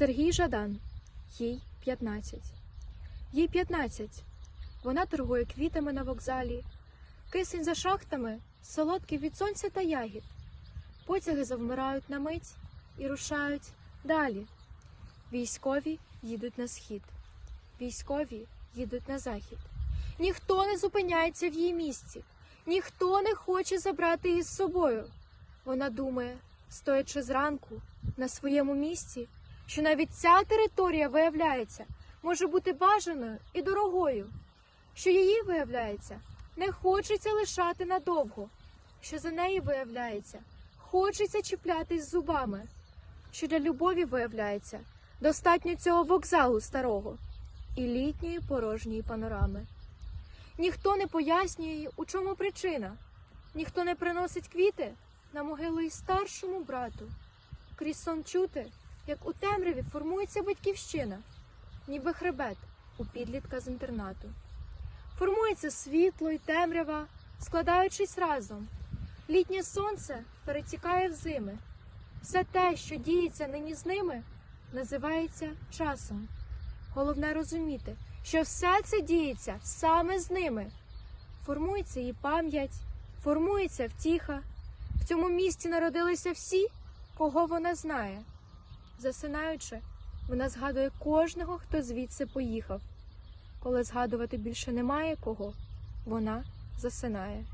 Сергій Жадан, їй 15. Їй 15. Вона торгує квітами на вокзалі. Кисень за шахтами, солодкий від сонця та ягід. Потяги завмирають на мить і рушають далі. Військові їдуть на схід. Військові їдуть на захід. Ніхто не зупиняється в її місці, ніхто не хоче забрати її з собою. Вона думає, стоячи зранку на своєму місці, що навіть ця територія виявляється, може бути бажаною і дорогою, що її виявляється, не хочеться лишати надовго, що за неї виявляється, хочеться чіплятись зубами, що для любові виявляється достатньо цього вокзалу старого і літньої порожньої панорами. Ніхто не пояснює у чому причина, ніхто не приносить квіти на могилу й старшому брату. Крізь сон чути, як у темряві формується батьківщина, ніби хребет у підлітка з інтернату. Формується світло й темрява, складаючись разом. Літнє сонце перетікає в зими. Все те, що діється нині з ними, називається часом. Головне розуміти, що все це діється саме з ними. Формується її пам'ять, формується втіха. В цьому місці народилися всі, кого вона знає. Засинаючи, вона згадує кожного, хто звідси поїхав. Коли згадувати більше немає кого, вона засинає.